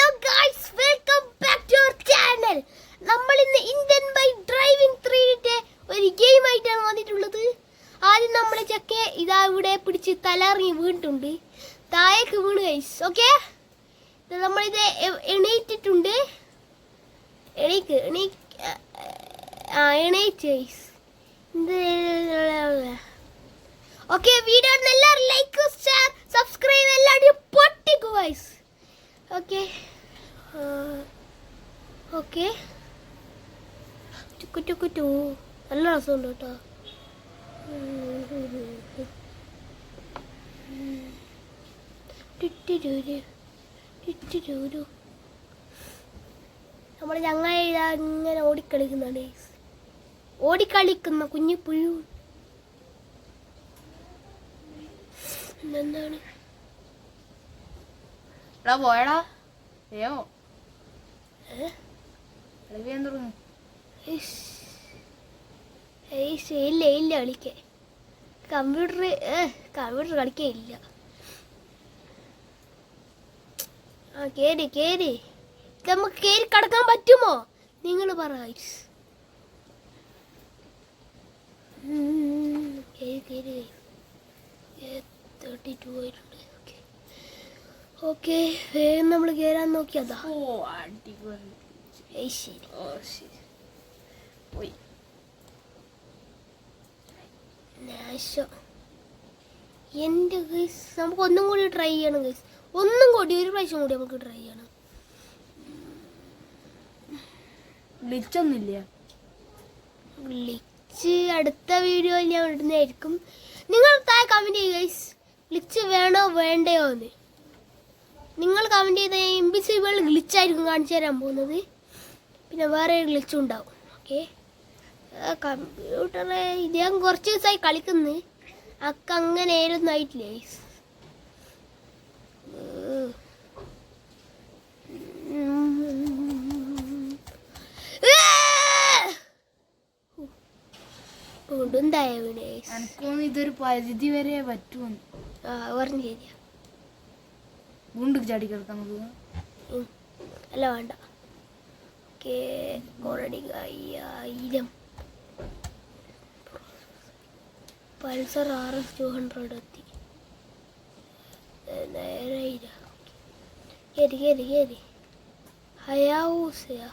Hello guys welcome back to our channel നമ്മൾ ഇന്ന് Indian by driving ത്രീയുടെ ഒരു ഗെയിം ആയിട്ടാണ് വന്നിട്ടുള്ളത്. ആദ്യം നമ്മുടെ ചക്ക ഇതാ ഇവിടെ പിടിച്ച് തലറിഞ്ഞ് വീണിട്ടുണ്ട്. താഴേക്ക് വീണ് ഗൈസ് ഓക്കെ നമ്മളിത് എണീറ്റിട്ടുണ്ട്. എണീക്ക് എണീ ആ എണീറ്റ് ഗൈസ് ഓക്കെ വീഡിയോ എല്ലാവരും ലൈക്ക് ഷെയർ സബ്സ്ക്രൈബ് എല്ലാവരും പൊട്ടിക്കു ഗൈസ് ഓക്കെ ഓക്കെ. ടുക്കു ടുക്കു ടു നല്ല രസമുണ്ട് കേട്ടോ. നമ്മൾ ഞങ്ങൾ ഇങ്ങനെ ഓടിക്കളിക്കുന്നുണ്ട്. ഓടിക്കളിക്കുന്ന കുഞ്ഞു പുഴു. എന്താണ് പോയടാ. ഏ? കളിക്കാൻ തുടങ്ങും ഇല്ല ഇല്ല കളിക്കാൻ. കമ്പ്യൂട്ടർ കമ്പ്യൂട്ടർ കളിക്കാൻ ഇല്ല. ആ കേറി കേറി. നമുക്ക് കേറി കടക്കാൻ പറ്റുമോ? നിങ്ങൾ പറ കേറി കേറി. തേർട്ടി ടു ആയിട്ടുണ്ട് ഓക്കെ വേഗം നമ്മൾ കയറാൻ നോക്കിയതാ ഓ അടിപൊളി. ഏയ് ശരി. ഓ ശരി. പോയി. നാശം. എന്റെ ഗൈസ് നമുക്ക് ഒന്നും കൂടി ട്രൈ ചെയ്യണം ഗൈസ് ഒന്നും കൂടി ഒരു പ്രാവശ്യം കൂടി നമുക്ക് ട്രൈ ചെയ്യണം. ഗ്ലിച്ചൊന്നുമില്ല ഗ്ലിച്ച് അടുത്ത വീഡിയോയിൽ ഞാൻ ഇടുന്നതായിരിക്കും. നിങ്ങൾ താഴെ കമന്റ് ചെയ്യുക ഗൈസ് ഗ്ലിച്ച് വേണോ വേണ്ടയോ എന്ന്. നിങ്ങൾ കമന്റ് ചെയ്ത ഇമ്പിസിബിൾ ഗ്ലിച്ചായിരിക്കും കാണിച്ചു തരാൻ പോകുന്നത് പിന്നെ വേറെ ഒരു ഗ്ലിച്ചും ഉണ്ടാവും ഓക്കെ കമ്പ്യൂട്ടറെ ഇദ്ദേഹം കുറച്ച് ദിവസമായി കളിക്കുന്നത് അക്ക അങ്ങനെ ആയിരുന്നു ആയിട്ടില്ലേ ഇതൊരു പരിധി വരെ പറ്റുമെന്ന് ആ പറഞ്ഞു ശരിയാ വീണ്ടും ചാടി കിടക്കാം നമുക്ക്. അല്ല വേണ്ട. ഓക്കെ അയ്യായിരം Pulsar R S two hundred എത്തി. നേരെ കേറി കേറി ഹയാബൂസയാ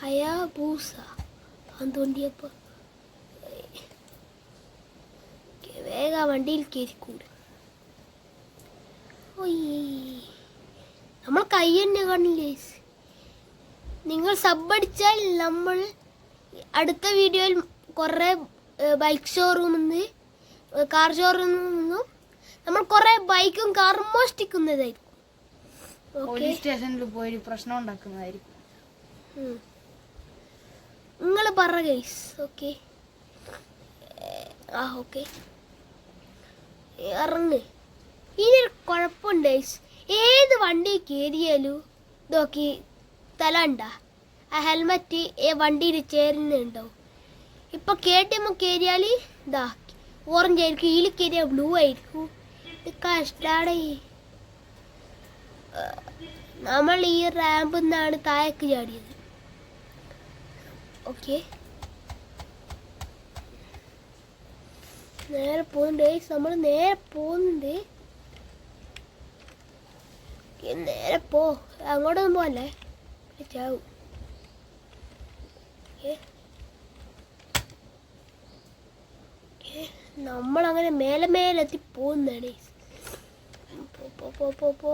ഹയാബൂസ അന്തോണ്ടിയപ്പോ വേഗം വണ്ടിയിൽ കയറിക്കൂട്. നമ്മൾ കൈ തന്നെ കാണില്ലേ? നിങ്ങൾ സബ് അടിച്ചാൽ നമ്മൾ അടുത്ത വീഡിയോയിൽ കുറേ ബൈക്ക് ഷോറൂമിൽ നിന്ന് കാർ ഷോറൂമിൽ നിന്നും നമ്മൾ കുറേ ബൈക്കും കാറും മോഷ്ടിക്കുന്നതായിരിക്കും. പോലീസ് സ്റ്റേഷനിൽ പോയി പ്രശ്നം ഉണ്ടാക്കുന്നതായിരിക്കും. നിങ്ങൾ പറ ഗൈസ് ഓക്കെ ആ ഓക്കെ ഇറങ്ങ്. ഇനിയൊരു കുഴപ്പമുണ്ട് ഏത് വണ്ടി കയറിയാലും നോക്കി തലണ്ട. ആ ഹെൽമറ്റ് വണ്ടിയിൽ ചേരുന്നുണ്ടാവും ഇപ്പൊ കെ ടി എം കയറിയാൽ ഇതാ ഓറഞ്ച് ആയിരിക്കും ഇതിൽ കയറിയാൽ ബ്ലൂ ആയിരിക്കും. ഇത് നമ്മൾ ഈ റാമ്പിൽ നിന്നാണ് താഴേക്ക് ചാടിയത്. ഓക്കെ. നേരെ പോകുന്നുണ്ട് നമ്മൾ നേരെ പോകുന്നുണ്ട് നേരെ പോ. അങ്ങോട്ടൊന്നും പോവല്ലേ? ചാവും നമ്മളങ്ങനെ മേലെ മേലെത്തി പോകുന്നേ പോ പോ പോ പോ.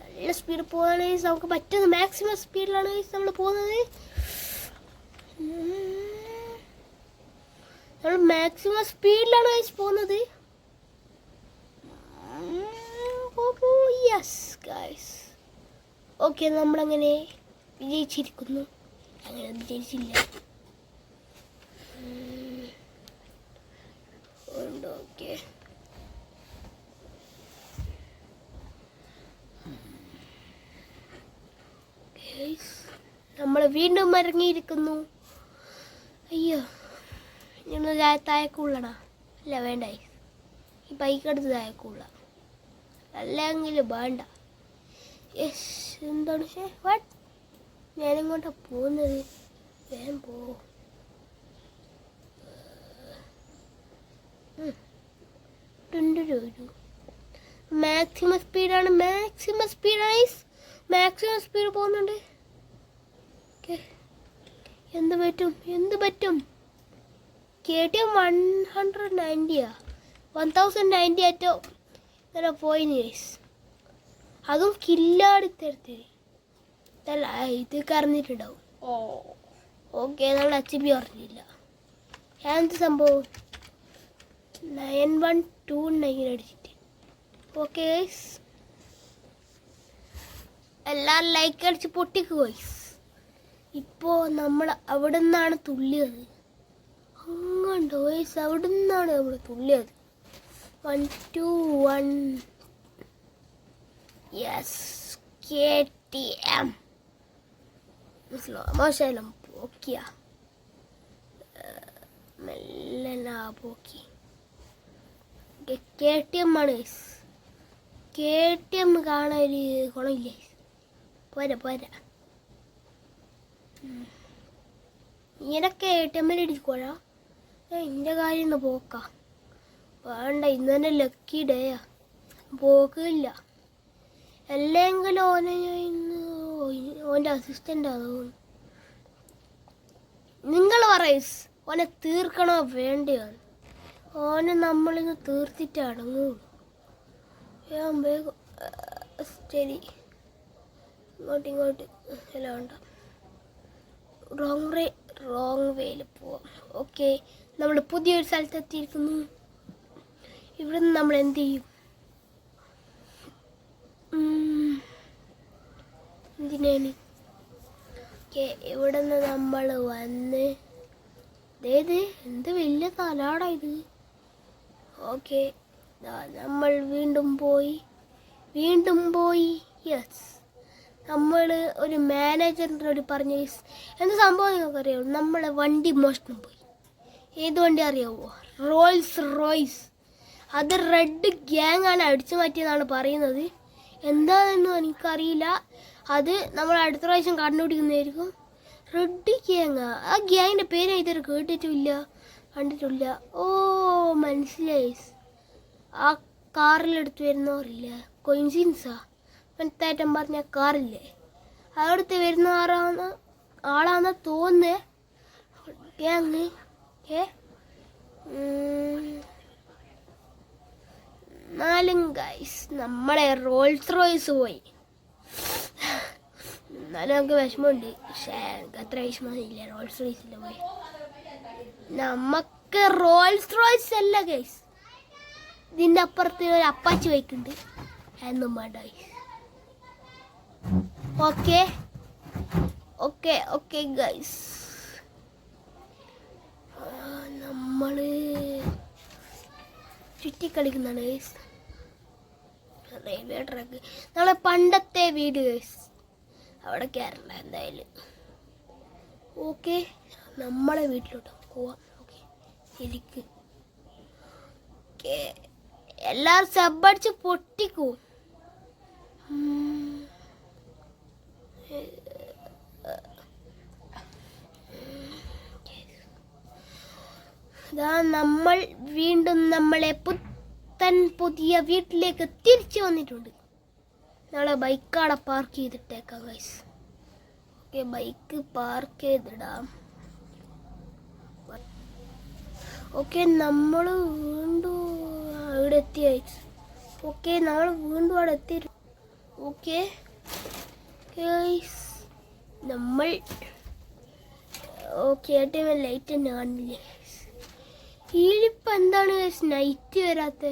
നല്ല സ്പീഡ് പോകാണ് നമുക്ക് പറ്റുന്ന മാക്സിമം സ്പീഡിലാണ് നമ്മൾ പോകുന്നത്. നമ്മൾ മാക്സിമം സ്പീഡിലാണ് പോകുന്നത്. യെസ് ഗൈസ് ഓക്കെ നമ്മളങ്ങനെ വിജയിച്ചിരിക്കുന്നു. അങ്ങനെ വിജയിച്ചില്ല. ഓക്കെ നമ്മൾ വീണ്ടും ഇറങ്ങിയിരിക്കുന്നു. അയ്യോ ഞങ്ങൾ താഴേക്കുള്ളടാ അല്ല വേണ്ടായി ഈ ബൈക്ക് എടുത്ത് അയക്കൂല അല്ലെങ്കിൽ വേണ്ട. യെസ് എന്താണ് ഷേ വാട്ട് ഞാനിങ്ങോട്ടാ പോകുന്നത്. വേഗം പോ. മാക്സിമം സ്പീഡാണ് മാക്സിമം സ്പീഡാണ് മാക്സിമം സ്പീഡ് പോകുന്നുണ്ട്. എന്ത് പറ്റും? എന്ത് പറ്റും? K T M one hundred നയന്റിയാ one thousand ninety ആറ്റോ ഇങ്ങനെ പോയി ഗൈസ് അതും കില്ലാടി തരത്തിൽ ഇതല്ല ഇത് കറന്നിട്ടുണ്ടാവും ഓ. ഓക്കെ നമ്മൾ എച്ച് ബി പറഞ്ഞില്ല. എന്ത് സംഭവം? നയൻ വൺ ടു നയൻ അടിച്ചിട്ട്. ഓക്കെ ഗൈസ് എല്ലാവരും ലൈക്ക് അടിച്ച് പൊട്ടിക്ക് ഗൈസ് ഇപ്പോൾ നമ്മൾ അവിടെ നിന്നാണ് തുള്ളിയത്. അങ്ങോട്ട് ഗൈസ് അവിടെ നിന്നാണ് നമ്മൾ തുള്ളിയത്. One two one yes K T M മോശം പോക്കിയ മെല്ലനാ പോക്കി കെ ടി എം ആണ് കെ ടി എം കാണാൻ ഒരു കുളമില്ലേ പോരാ പോരാ. ഉം. ഇങ്ങനൊക്കെ എ ടി എമ്മിൽ ഇടിക്കോഴാ എന്റെ കാര്യം ഒന്ന് പോക്കാ. വേണ്ട ഇന്ന് തന്നെ ലക്കി ഡേയാ പോകില്ല എല്ലെങ്കിലും ഓനെ ഞാൻ ഇന്ന് ഓന്റെ അസിസ്റ്റന്റ് നിങ്ങൾ പറയസ് ഓനെ തീർക്കണോ വേണ്ടിയാണ് ഓനെ നമ്മളിന്ന് തീർത്തിട്ട് അടങ്ങും. ശരി. ഇങ്ങോട്ട് ഇങ്ങോട്ട്. എല്ലാം വേണ്ട. റോങ് വേ റോങ് വേയിൽ പോവാം. ഓക്കെ നമ്മൾ പുതിയൊരു സ്ഥലത്തെത്തിയിരിക്കുന്നു. ഇവിടെ നമ്മൾ എന്ത് ചെയ്യും. എന്തിനാണ്? ഓക്കെ ഇവിടെ നിന്ന് നമ്മൾ വന്ന് അതേത് എന്ത് വലിയ തലാടാ ഇത്. ഓക്കെ നമ്മൾ വീണ്ടും പോയി. വീണ്ടും പോയി. യെസ് നമ്മൾ ഒരു മാനേജറിനോട് പറഞ്ഞു എന്ത് സംഭവം നിങ്ങൾക്കറിയാമോ നമ്മളെ വണ്ടി മോഷണം പോയി. ഏത് വണ്ടി അറിയാവോ? റോയ്സ് റോയ്സ് അത് റെഡ് ഗ്യാങ് ആണ് അടിച്ചു മാറ്റിയെന്നാണ് പറയുന്നത്. എന്താണെന്നും എനിക്കറിയില്ല. അത് നമ്മൾ അടുത്ത പ്രാവശ്യം കണ്ടുപിടിക്കുന്നതായിരിക്കും. റെഡ് ഗ്യാങ് ആ ഗ്യാങ്ങിന്റെ പേര് ഇതൊരു കേട്ടിട്ടില്ല. കണ്ടിട്ടില്ല. ഓ മനസ്സിലായി. ആ കാറിലെടുത്ത് വരുന്നവരില്ല? കൊയിൻസിൻസാ മനത്താറ്റം പറഞ്ഞ കാറില്ലേ? അവിടുത്തെ വരുന്ന ആളാന്ന് ആളാന്ന് തോന്നുന്നേ. ഗ്യാങ്. ഏ. എന്നാലും ഗൈസ് നമ്മളെ റോൾസ് റോയ്സ് പോയി. എന്നാലും നമുക്ക് വിഷമമുണ്ട്. പക്ഷേ എനിക്ക് അത്ര വിഷമമില്ല റോൾസ് റോയ്സിൽ പോയി. നമുക്ക് റോൾസ് റോയ്സ് അല്ല ഗൈസ് ഇതിന്റെ അപ്പുറത്ത് ഒരു അപ്പാച്ചി ബൈക്കുണ്ട് എന്നും വേണ്ട guys okay okay okay guys നമ്മൾ ചുറ്റിക്കളിക്കുന്നതാണ് ഗൈസ് റെയിൽവേ ട്രാക്ക്. നമ്മളെ പണ്ടത്തെ വീട് ഗൈസ് അവിടെ കയറണ്ട എന്തായാലും. ഓക്കെ നമ്മളെ വീട്ടിലോട്ട് പോവാം. ഓക്കെ ശരിക്ക്. എല്ലാവരും സബ്ബടിച്ച് പൊട്ടിക്കൂ. ഇതാ നമ്മൾ വീണ്ടും നമ്മളെ പുത്തൻ പുതിയ വീട്ടിലേക്ക് തിരിച്ചു വന്നിട്ടുണ്ട്. ബൈക്ക് അവിടെ പാർക്ക് ചെയ്തിട്ടേക്കാം ഗൈസ് ഓക്കെ ബൈക്ക് പാർക്ക് ചെയ്തിടാം. ഓക്കെ നമ്മൾ വീണ്ടും അവിടെ എത്തി ഗൈസ് ഓക്കെ നമ്മൾ വീണ്ടും അവിടെ എത്തി. ഓക്കെ നമ്മൾ ഓക്കെ ഏട്ടൻ ലൈറ്റ് തന്നെ കാണില്ലേ? ഇതിലിപ്പോൾ എന്താണ് സ്നൈറ്റ് വരാത്ത?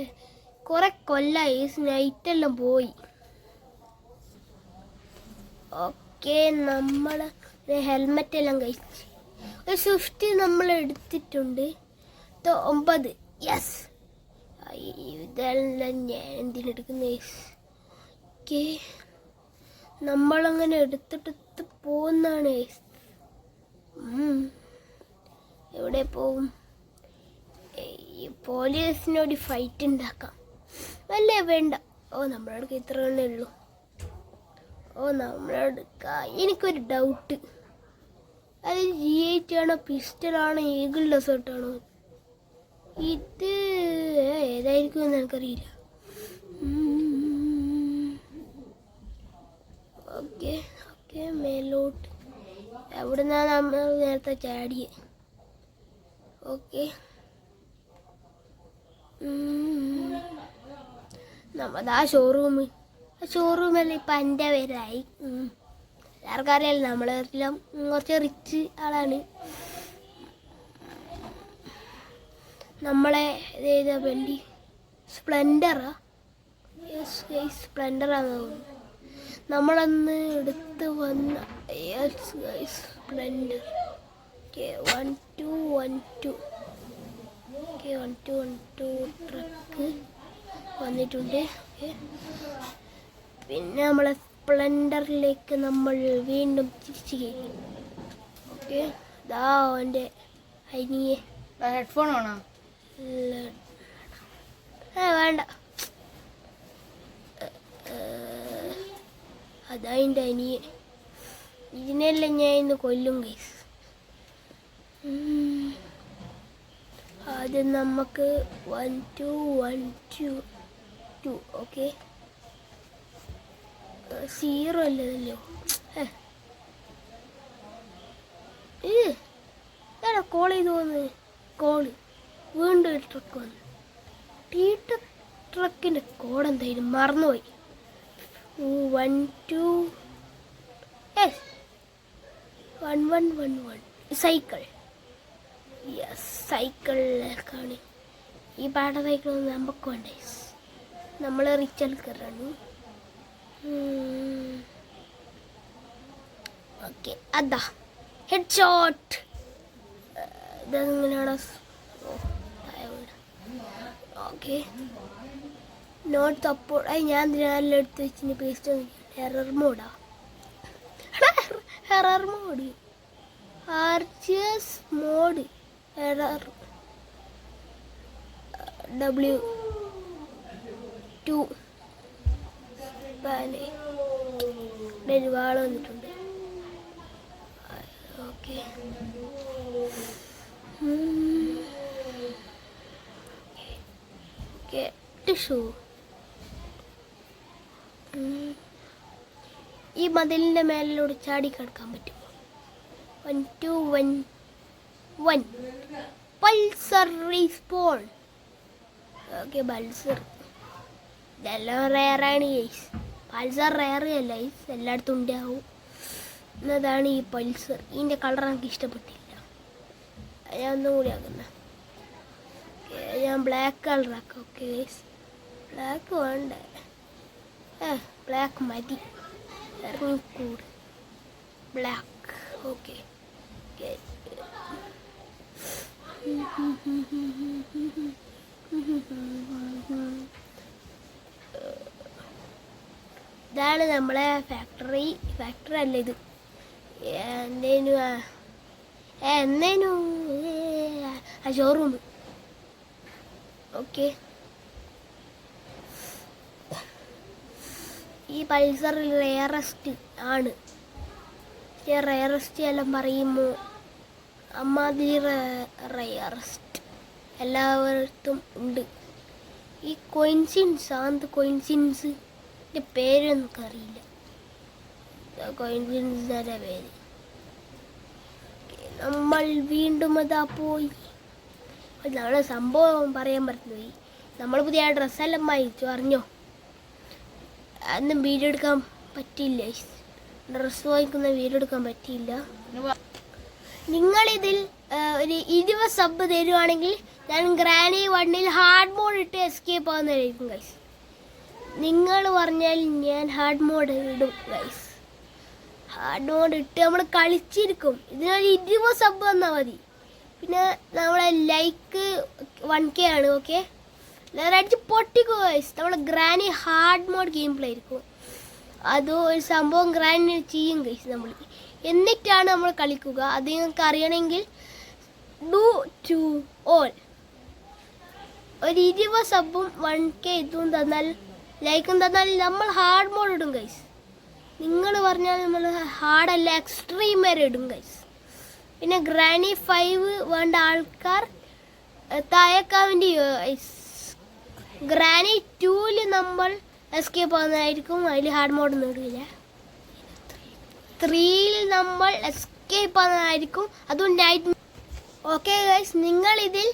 കുറെ കൊല്ലായി നൈറ്റ് എല്ലാം പോയി. ഓക്കെ നമ്മൾ ഹെൽമെറ്റ് എല്ലാം കഴിച്ച്. ഒരു സ്വിഫ്റ്റ് നമ്മൾ എടുത്തിട്ടുണ്ട്. ഒമ്പത്. യെസ് ഇതെല്ലാം ഞാൻ എന്തിനെടുക്കുന്ന ഓക്കെ നമ്മളങ്ങനെ എടുത്തിട്ടെടുത്ത് പോകുന്നതാണ്. എവിടെ പോവും ഈ പോലീസിനോട് ഫൈറ്റ് ഉണ്ടാക്കാം അല്ലേ? വേണ്ട. ഓ നമ്മുടെ അടുക്ക് ഇത്ര തന്നെ ഉള്ളൂ. ഓ നമ്മുടെ അടുക്ക. എനിക്കൊരു ഡൗട്ട് അത് ജി എയ്റ്റ് ആണോ പിസ്റ്റലാണോ ഈഗിൾ ഡെസേർട്ടാണോ ഇത് ഏതായിരിക്കും എന്ന് എനിക്കറിയില്ല. ഓക്കെ ഓക്കെ മേലോട്ട്. എവിടെ നമ്മൾ നേരത്തെ ചാടിയേ. ഓക്കെ. നമ്മതാ ഷോറൂം ആ ഷോറൂമല്ല ഇപ്പം എന്റെ പേരായി. എല്ലാവർക്കും അറിയാലോ നമ്മളെല്ലാം കുറച്ച് റിച്ച് ആളാണ്. നമ്മളെ ഏതാ വണ്ടി? സ്പ്ലെൻഡറാ സ്പ്ലെൻഡറാന്ന് തോന്നുന്നു. നമ്മളന്ന് എടുത്ത് വന്ന Splendor one two one two okay one two one two truck വന്നിട്ടുണ്ട്. ഓക്കെ പിന്നെ നമ്മളെ സ്പ്ലെൻഡറിലേക്ക് നമ്മൾ വീണ്ടും തിരിച്ചു കയറി. ഓക്കെ. ഇതാ എന്റെ അനിയെ ഹെഡ്ഫോൺ ആണോ വേണ്ട. അതതിന്റെ അനിയെ ഇതിനെല്ലാം ഞാൻ ഇന്ന് കൊല്ലും കേസ് ആദ്യം നമുക്ക് one two one two two okay zero അല്ലതല്ലോ. ഏടാ കോൾ ചെയ്ത് വന്ന് കോൾ വീണ്ടും ഒരു ട്രക്ക് വന്നു. ടീട്ട ട്രക്കിന്റെ കോഡ് എന്തായാലും മറന്നുപോയി. One two one one one one cycle സൈക്കിളിലേക്കാണ് ഈ പാട സൈക്കിൾ നമുക്ക് വേണ്ട? നമ്മൾ റിച്ച് ആൾക്കാരാണ് ഓക്കെ അതാ. ഹെഡ് ഷോട്ട് ഇതെങ്ങനെയാണ് ഓക്കെ നോട്ട് തപ്പോൾ അത് ഞാൻ എന്തിനാലും എടുത്ത് വെച്ചിട്ട് പേസ്റ്റ് എറർ മോഡാ എറർ മോഡ് ആർച്ചിയസ് മോഡ് എറർ ഡബ്ല്യു ടു ഒരു വന്നിട്ടുണ്ട്. ഓക്കെ ഷൂ ഈ മതിലിന്റെ മേലിലൂടെ ചാടി കിടക്കാൻ പറ്റും one two one one Pulsar respawn okay Pulsar. ഇതെല്ലാം റെയറാണ് ഗൈസ് പൾസർ റെയർ അല്ല ഗൈസ് എല്ലായിടത്തും ഉണ്ടാവും. എന്നതാണ് ഈ പൾസർ. ഇതിന്റെ കളർ എനിക്ക് ഇഷ്ടപ്പെട്ടില്ല. ഞാൻ ഒന്നും കൂടി ആക്കുന്ന. ഞാൻ ബ്ലാക്ക് കളറാക്കാം ഓക്കെ ഗൈസ് ബ്ലാക്ക് വേണ്ട. ഏ ബ്ലാക്ക് മതി. Black. Black okay. ഇതാണ് നമ്മളെ ഫാക്ടറി ഫാക്ടറി അല്ല ഇത്. എന്തേനു എന്നേനു ആ ഷോറൂം ഓക്കെ ഈ പൾസർ റെയറസ്റ്റ് ആണ്. റെയറസ്റ്റ് എല്ലാം പറയുമ്പോൾ അമ്മാതിരി റയറസ്റ്റ് എല്ലാവർക്കും ഉണ്ട്. ഈ കൊയിൻസിൻസ് ആന്ത് കൊയിൻസിൻസിന്റെ പേര് എനിക്കറിയില്ല. കൊയിൻസിൻസിന്റെ പേര്? നമ്മൾ വീണ്ടും അതാ പോയി. നമ്മളെ സംഭവം പറയാൻ പറ്റുന്നു നമ്മൾ പുതിയ ഡ്രസ്സെല്ലാം വാങ്ങിച്ചു അറിഞ്ഞോ? അന്നും വീഡിയോ എടുക്കാൻ പറ്റിയില്ല. ഡ്രസ്സ് വാങ്ങിക്കുന്ന വീഡിയോ എടുക്കാൻ പറ്റിയില്ല. നിങ്ങളിതിൽ ഒരു ഇരുപത് സബ് തരുവാണെങ്കിൽ ഞാൻ ഗ്രാനി വണ്ണിൽ ഹാർഡ് മോഡ് ഇട്ട് എസ്കേപ്പ് ആവുന്നതായിരിക്കും ഗൈസ് നിങ്ങൾ പറഞ്ഞാൽ ഞാൻ ഹാർഡ് മോഡ് ഇടും ഗൈസ് ഹാർഡ് മോഡ് ഇട്ട് നമ്മൾ കളിച്ചിരിക്കും. ഇതിനൊരു ഇരുപത് സബ് വന്നാൽ മതി. പിന്നെ നമ്മളെ ലൈക്ക് വൺ കെ ആണ് ഓക്കെ എല്ലാവരും അടിച്ച് പൊട്ടിക്കും ഗൈസ് നമ്മളെ Granny hard mode game play ആയിരിക്കും. അതോ ഒരു സംഭവം ഗ്രാനി ചെയ്യും ഗൈസ് നമ്മൾ എന്നിട്ടാണ് നമ്മൾ കളിക്കുക. അത് നിങ്ങൾക്ക് അറിയണമെങ്കിൽ ഡു ടു ഓൾ ഒരു ഇരുപത് സബും വൺ കെ ഇതും തന്നാൽ ലൈക്കും തന്നാൽ നമ്മൾ ഹാർഡ് മോഡ് ഇടും ഗൈസ് നിങ്ങൾ പറഞ്ഞാൽ നമ്മൾ ഹാർഡല്ല എക്സ്ട്രീം വരെ ഇടും ഗൈസ് പിന്നെ ഗ്രാനി ഫൈവ് വേണ്ട ആൾക്കാർ തായക്കാവിന്റെ ഗ്രാനി ടൂൽ നമ്മൾ എസ്കേപ്പ് ആകുന്നതായിരിക്കും അതിൽ ഹാർഡ് മോഡ് നേടില്ല ത്രീയിൽ നമ്മൾ എസ്കേപ്പ് ആയിരിക്കും അതും ഓക്കെ ഗൈസ് നിങ്ങൾ ഇതിൽ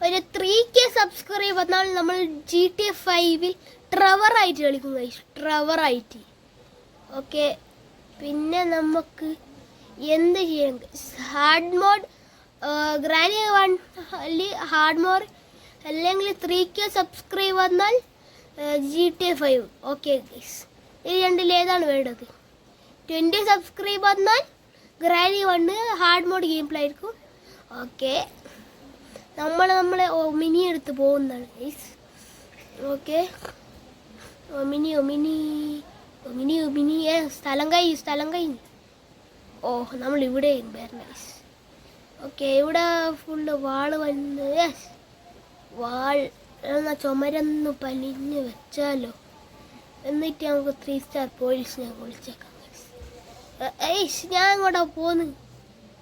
ഒരു ത്രീ കെ സബ്സ്ക്രൈബ് വന്നാൽ നമ്മൾ ജി ടി ഫൈവിൽ ട്രവർ ആയിട്ട് കളിക്കും ഗൈസ് ട്രവർ ആയിട്ട്. ഓക്കെ പിന്നെ നമുക്ക് എന്ത് ചെയ്യാം hard mode Granny one hard mode അല്ലെങ്കിൽ ത്രീ കെ സബ്സ്ക്രൈബ് വന്നാൽ G T five okay guys ഈ രണ്ടിൽ ഏതാണ് വേണ്ടത്? ട്വന്റി സബ്സ്ക്രൈബ് വന്നാൽ Granny one hard mode game play ആയിരിക്കും. ഓക്കെ. നമ്മൾ നമ്മളെ മിനി എടുത്ത് പോകുന്നതാണ് guys okay. Omni Omni Omni Omni ഏ സ്ഥലം കൈ സ്ഥലം കൈ. ഓ നമ്മൾ ഇവിടെ ഗൈസ് ഓക്കെ ഇവിടെ ഫുള്ള് വാൾ വന്ന് യെസ് വാൾ എന്നാ ചുമരന്ന് പലിഞ്ഞ് വെച്ചാലോ. എന്നിട്ട് നമുക്ക് ത്രീ സ്റ്റാർ പോലീസിനെ വിളിച്ചേക്കാം. Guys. ഞാൻ ഇങ്ങോട്ടാ പോന്ന്?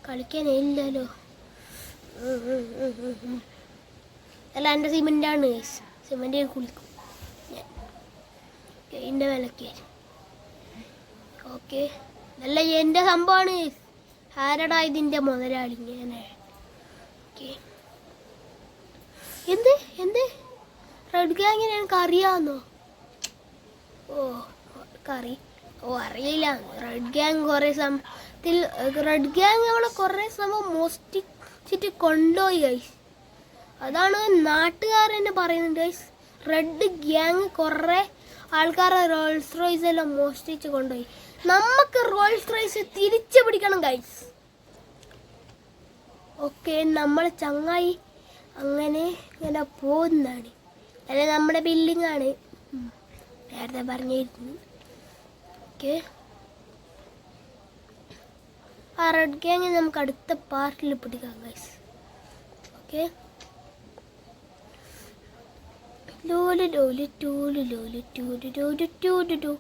കളിക്കാനില്ലല്ലോ അല്ല ഉം, ഉം, ആണ് എന്റെ ഗൈസ് സിമെന്റ് കുളിക്കും. ഞാൻ എന്റെ വിലക്ക് ഓക്കെ. അല്ല എന്റെ സംഭവമാണ്. ആരടാ ഇതിന്റെ മുതലാളി ഓക്കെ. എന്ത്? എന്ത്? റെഡ് ഗ്യാങ്ങിനെ എനിക്ക് അറിയാമെന്നോ ഓ കറി. ഓ അറിയില്ല. റെഡ് ഗ്യാങ് കുറേ സമയത്തിൽ റെഡ് ഗ്യാങ് നമ്മളെ കുറേ സമയം മോഷ്ടിച്ചിട്ട് കൊണ്ടുപോയി ഗൈസ് അതാണ് നാട്ടുകാർ തന്നെ പറയുന്നുണ്ട് ഗൈസ് റെഡ് ഗ്യാങ് കുറേ ആൾക്കാരെ റോൾസ് റോയ്സ് എല്ലാം മോഷ്ടിച്ച് കൊണ്ടുപോയി നമുക്ക് റോൾസ് റോയ്സ് തിരിച്ചു പിടിക്കണം ഗൈസ് ഓക്കെ നമ്മൾ ചങ്ങായി അങ്ങനെ ഇങ്ങനെ പോകുന്നതാണ്. അല്ലെ നമ്മുടെ ബിൽഡിംഗ് ആണ്. നേരത്തെ പറഞ്ഞിരുന്നു. ഓക്കെ ആ റെഡ് ഗ്യാങ് നമുക്ക് അടുത്ത പാർട്ടിൽ പിടിക്കാം ഗൈസ് ഓക്കെ ലോൽ ലോൽ ടൂൽ ലോൽ ടൂൽ ലോൽ ടൂൽ ടൂ.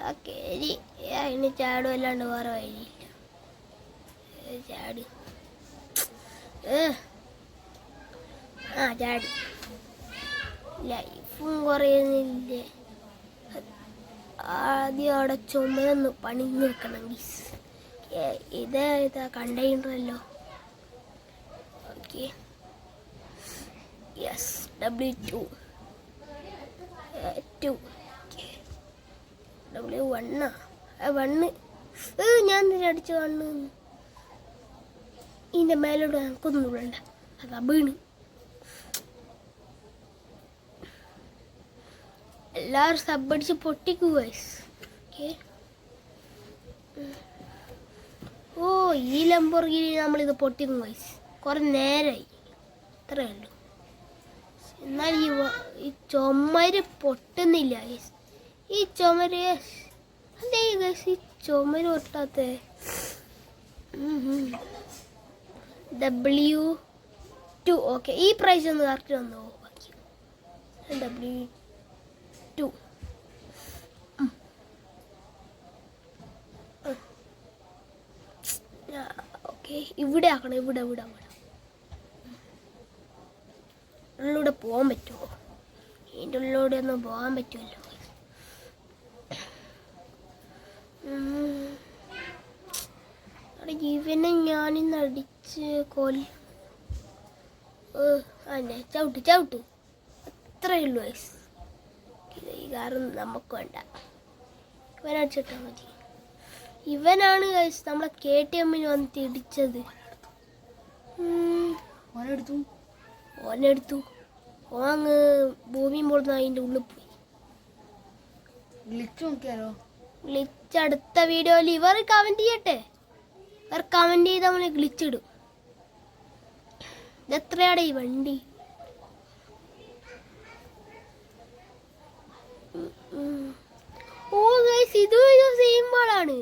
ആ കേരി അതിന് ചാടും അല്ലാണ്ട് വേറെ വഴിയില്ല. ചാടി. ആ ചാടി. ലൈഫും കുറയുന്നില്ലേ ആദ്യം അവിടെ ചുമയൊന്ന് പണി ഗീസ് ഇത് ഇതാ കണ്ടെയ്നറല്ലോ? Yes W two two W വണ്ണാ one ഞാൻ അടിച്ച വണ്ണ് ഇതിന്റെ മേലോട്ട് ഞങ്ങൾക്കൊന്നും വിടണ്ട. അതാ വീണ് എല്ലാവരും സബടിച്ച് പൊട്ടിക്കു ഗൈസ് ഓക്കെ. ഓ ഈ ലംബോർഗിനി നമ്മളിത് പൊട്ടിക്കും വയസ് കുറെ നേരമായി ഇത്രയേ ഉള്ളൂ. എന്നാൽ ഈ ഈ ചുമര് പൊട്ടുന്നില്ല ഗൈസ് ഈ ചുമര് അല്ലേ ഗൈസ് ഈ ചുമര് പൊട്ടാത്ത? ഡബ്ല്യു ടു ഓക്കെ ഈ പ്രൈസ് ഒന്ന് കറക്റ്റ് വന്നോ? W two okay. ഇവിടെ ആക്കണം ഇവിടെ ഇവിടെ ഉള്ളിലൂടെ പോകാൻ പറ്റുമോ? ഇതിന്റെ ഉള്ളിലൂടെ ഒന്നും പോകാൻ പറ്റുമല്ലോ. ജീവനെ ഞാനിന്ന് അടിച്ച് കൊല്ല അന്നെ ചവിട്ട് ചവിട്ട്. അത്രയേ ഉള്ളൂ വയസ്സ് കാരണം നമുക്ക് വേണ്ട. ഇവനടിച്ചിട്ടാൽ മതി. ഇവനാണ് guys നമ്മളെ കെ ടി എമ്മിന് വന്നിട്ട് ഇടിച്ചത് ഉം. ഓനെടുത്തു. ഓനെടുത്തു. ഓൻ അങ്ങ് ഭൂമിയും അതിന്റെ ഉള്ളിൽ പോയി. ഗ്ലിച്ച് നോക്കിയാലോ? ഗ്ലിച്ച് അടുത്ത വീഡിയോയിൽ ഇവർ കമന്റ് ചെയ്യട്ടെ. ഇവർ കമന്റ് ചെയ്ത് അവനെ ഗ്ലിച്ച് ഇടും. ഇതെത്രയാടെ ഈ വണ്ടി. ഓ ഗൈസ് ഇതും ഇതും സെയിം വളാണ്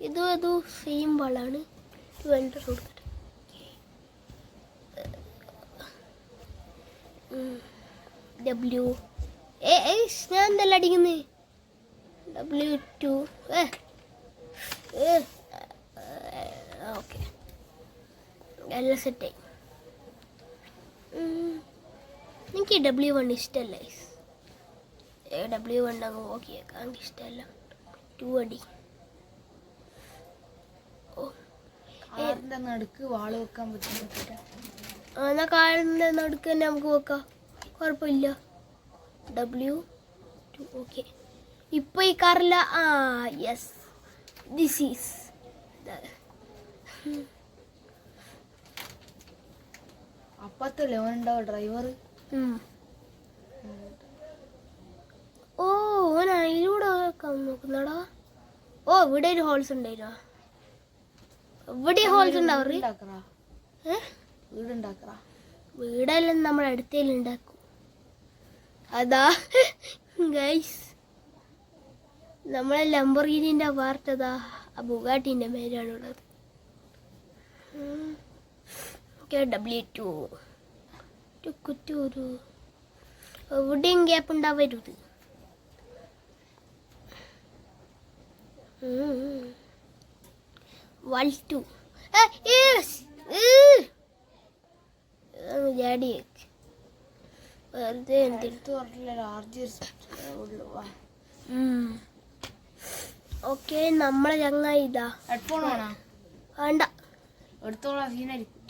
ഇതും ഇതും സെയിം വളമാണ് വെൽഡർ കൊടുക്കട്ടെ ഡബ്ല്യു ഏ ഞാൻ എന്തല്ല അടിക്കുന്നത് ഡബ്ല്യു ടു ഏ ഓക്കെ. എല്ലാം സെറ്റായി എനിക്ക് ഡബ്ല്യു വൺ ഇഷ്ടമല്ല ഡബ്ല്യു വൺ അങ്ങ് ഓക്കെ എനിക്ക് ഇഷ്ടമല്ല. ടു അടി. കാറിന്റെ നടുക്ക് വാൾ വെക്കാൻ ആ, എന്നാ കാലിന്റെ നടുക്ക് തന്നെ നമുക്ക് വെക്കാം. കുഴപ്പമില്ല. ഡബ്ല്യു ടു ഓക്കെ ഇപ്പൊ ഈ കാറില്ല ആ യെസ് ദിസ് ഈസ് അപ്പത്തല്ലേ ഓനുണ്ടാവും ഡ്രൈവർ ഓ ഓൻ അതിലൂടെ നോക്കുന്നടാ. ഓ ഇവിടെ ഒരു ഹോൾസ് ഉണ്ടായിരുന്നോ ഇവിടെ ഹോൾസ് വീടുണ്ടാക്കറാ വീടെല്ലാം നമ്മൾ അടുത്തേലും ഉണ്ടാക്കും അതാ ഗൈസ് നമ്മളെ ലംബർഗിനിന്റെ അതാ ആ ബുഗാട്ടിന്റെ മേലാണുള്ളത് ഓക്കെ ഡബ്ല്യു ടു ടുക്കുറ്റൂരു എവിടെയും ഗ്യാപ്പ് ഉണ്ടാവരുത്. ജാടി വെറുതെ പറഞ്ഞില്ല ഉള്ളു. ഓക്കെ നമ്മളെ ചങ്ങായി ഇതാ. ഹെഡ്ഫോൺ വേണോ? വേണ്ട. എടുത്തോളാം സീനായിരിക്കും.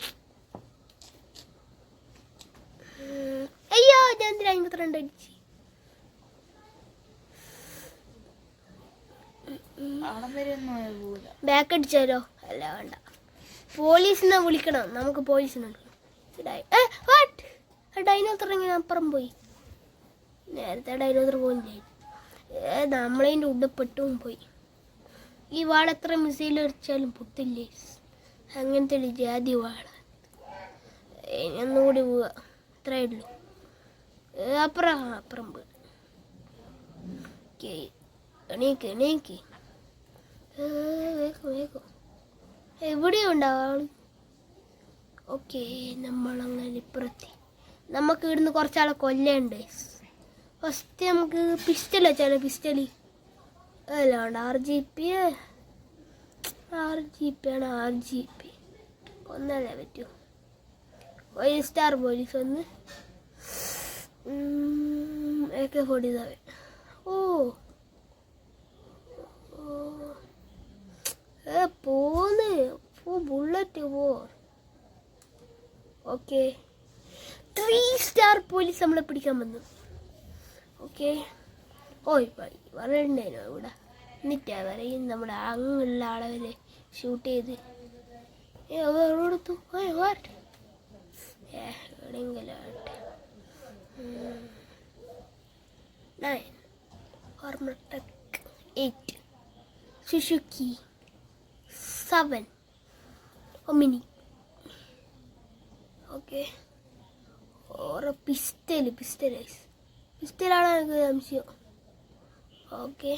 അയ്യോ ഞാൻ എന്തിനാ അടിച്ച് അവിടെ വരെ ഒന്നും പോകില്ല ബാക്ക് അടിച്ചാലോ? അല്ല വേണ്ട. പോലീസിനെ വിളിക്കണം. നമുക്ക് പോലീസിനെ ഡൈനോസർ അപ്പുറം പോയി? നേരത്തെ ഡൈനോസർ ഏ നമ്മളതിന്റെ ഉടപ്പെട്ടും പോയി. ഈ വാൾ എത്ര മിസൈൽ അടിച്ചാലും പൊട്ടില്ലേ അങ്ങനത്തെ ഒരു ജാതി വാള. ഒന്നുകൂടി പോവുക ഇത്രയേ ഉള്ളൂ. അപ്പുറം അപ്പുറം പോയി. എണീക്ക് എണീക്ക്. വേഗം വേഗം. എവിടെയും ഉണ്ടാവും ആൾ? ഓക്കെ നമ്മളങ്ങനെ ഇപ്പുറത്തി. നമുക്ക് ഇവിടുന്ന് കുറച്ചാളെ കൊല്ലുണ്ട്? ഫസ്റ്റ് നമുക്ക് പിസ്റ്റൽ വെച്ചാലോ പിസ്റ്റലി അല്ലാണ്ട് R G P R G P ആണ് ആർ ജി പി ഒന്നല്ലേ പറ്റൂ? ഒരു സ്റ്റാർ പോലീസ് ഒന്ന് എ കെ ഫോർട്ടി സെവൻ ഓ ഏ പോന്ന് പോ ബുള്ളറ്റ് പോ ഓക്കെ ത്രീ സ്റ്റാർ പോലീസ് നമ്മളെ പിടിക്കാൻ വന്നു. ഓക്കെ ഓ ഇപ്പം വരണ്ടേനോ ഇവിടെ? എന്നിട്ടാ പറയും നമ്മുടെ അങ്ങുള്ള ആളെ ഷൂട്ട് ചെയ്ത്. ഏ എവിടെടുത്തു ഏ വാട്ട് ഏ എവിടെയെങ്കിലും ആട്ടെ nine. ഓർമ്മടെക് eight. Suzuki seven. Omni. Okay. ഓരോ പിസ്റ്റൽ പിസ്റ്റൽ പിസ്റ്റലാണ് എനിക്ക് സംശയം ഓക്കെ.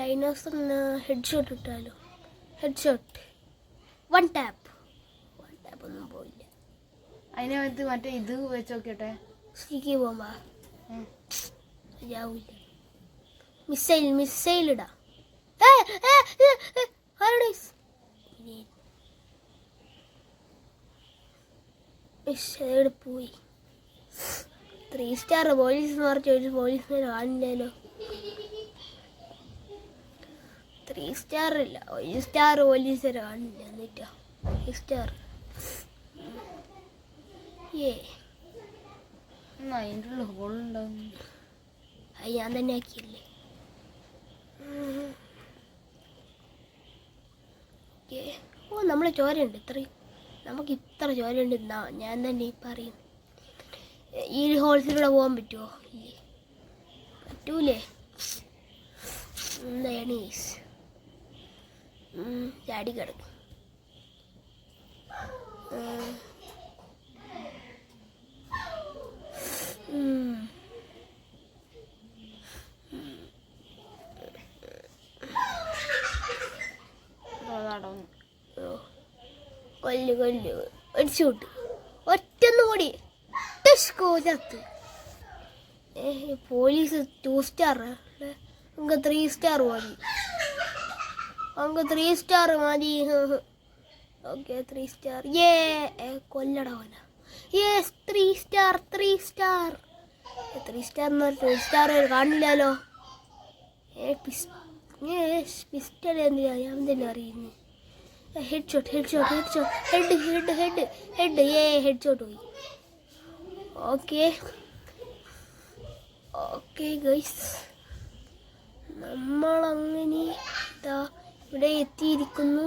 ഡൈനോസറിന് head shot ഇട്ടാലോ? Head shot one tap one tap ഒന്നും പോയില്ല. അതിനെ വെച്ച് മറ്റേ ഇത് വെച്ച് നോക്കട്ടെ സ്റ്റിക്കി പോകുമ്പോ ഉം. ശരിയാവൂല മിസൈൽ മിസൈൽ ഇടാം. അതെവിടെ പോയി ത്രീ സ്റ്റാർ പോലീസ് എന്ന് പറഞ്ഞ ഒരു പോലീസിനെ കാണില്ലല്ലോ ത്രീ സ്റ്റാർ ഇല്ല. ഒരു സ്റ്റാർ പോലീസിനെ കാണില്ല എന്നിട്ടോ. ത്രീ സ്റ്റാർ ഏ അതിന്റെ ഉള്ളിൽ ഹോളുണ്ടാവും അത് ഞാൻ തന്നെ ആക്കിയല്ലേ? ഓ നമ്മളെ ചോരയുണ്ട്. ഇത്രയും. നമുക്ക് ഇത്ര ചോരയുണ്ട് എന്നാ ഞാൻ തന്നെ പറയും. ഈ ഒരു ഹോൾസിലൂടെ പോകാൻ പറ്റുമോ ഇല്ലേ. പറ്റൂലേ. എന്താണ് ഈസ് ചാടി കിടക്കും. ഓ. കൊല്ല് കൊല്ലു. ഒരു വിട്ടു ഒറ്റൊന്നും കൂടി ഏ പോലീസ് ടു സ്റ്റാർ നമുക്ക് ത്രീ സ്റ്റാർ മതി. നമുക്ക് ത്രീ സ്റ്റാർ മതി. ഓക്കെ ത്രീ സ്റ്റാർ ഏ കൊല്ലടവന yes three star three star three star എന്ന് പറഞ്ഞ സ്റ്റാർ കാണില്ലല്ലോ ഏ പിസ് പിസ്റ്റൽ എന്തിനാ? ഞാൻ തന്നെ അറിയുന്നു? Head shot head shot head shot head head head head ഏ ഹെഡ് ഷോട്ട് പോയി ഓക്കെ ഓക്കെ ഗൈസ് നമ്മളങ്ങനെ ഇതാ ഇവിടെ എത്തിയിരിക്കുന്നു.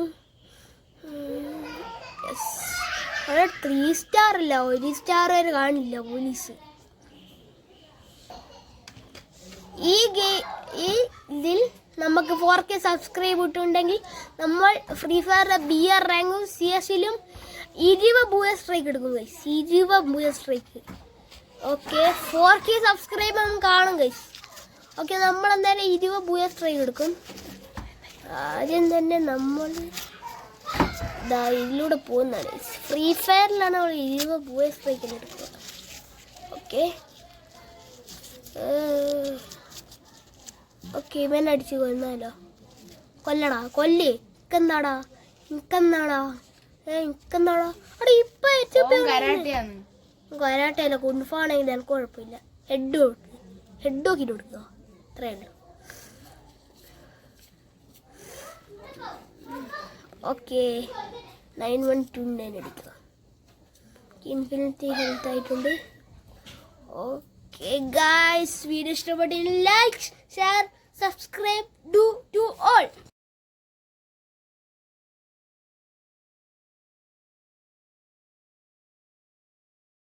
അവിടെ ത്രീ സ്റ്റാർ അല്ല ഒരു സ്റ്റാർ വരെ കാണില്ല പോലീസ് ഈ ഗെയിം ഈ ഇതിൽ നമുക്ക് ഫോർ കെ സബ്സ്ക്രൈബ് ഇട്ടുണ്ടെങ്കിൽ നമ്മൾ ഫ്രീ ഫയറിലെ ബി ആർ റാങ്കും സി എസിലും ഇരുപത് ബൂയ സ്ട്രൈക്ക് എടുക്കും ഗൈസ് ഇരുപത് booyah strike okay four K subscribe നമുക്ക് കാണും ഗൈസ് ഓക്കെ നമ്മൾ എന്തായാലും ഇരുപത് ബൂയ സ്ട്രൈക്ക് എടുക്കും. ആദ്യം തന്നെ നമ്മൾ ഇതിലൂടെ പോകുന്നതാണ് ഫ്രീ ഫയറിലാണ് നമ്മൾ ഇരുപത് ബൂയ സ്ട്രൈക്കിന് എടുക്കുക. ഓക്കെ ഓക്കെ ഇവൻ അടിച്ച് കൊന്നാലോ? കൊല്ലടാ കൊല്ലേ. എനിക്കെന്താടാ എനിക്കെന്താടാ ഏ എനിക്കെന്താടാ അടാ ഇപ്പൊ കരാട്ടയല്ല കുൺഫാണെങ്കിൽ എനിക്ക് കുഴപ്പമില്ല. ഹെഡ് കൊടുക്കുക ഹെഡ് നോക്കി കൊടുക്കുക അത്രേ ഉള്ളൂ. Okay. Nine one two nine എടുക്കുക ഇൻഫിനിറ്റി ഹെൽത്ത് ആയിട്ടുണ്ട് ഓക്കെ ഗായ്സ് വീഡിയോ ഇഷ്ടപ്പെട്ടെങ്കിൽ like share subscribe do to all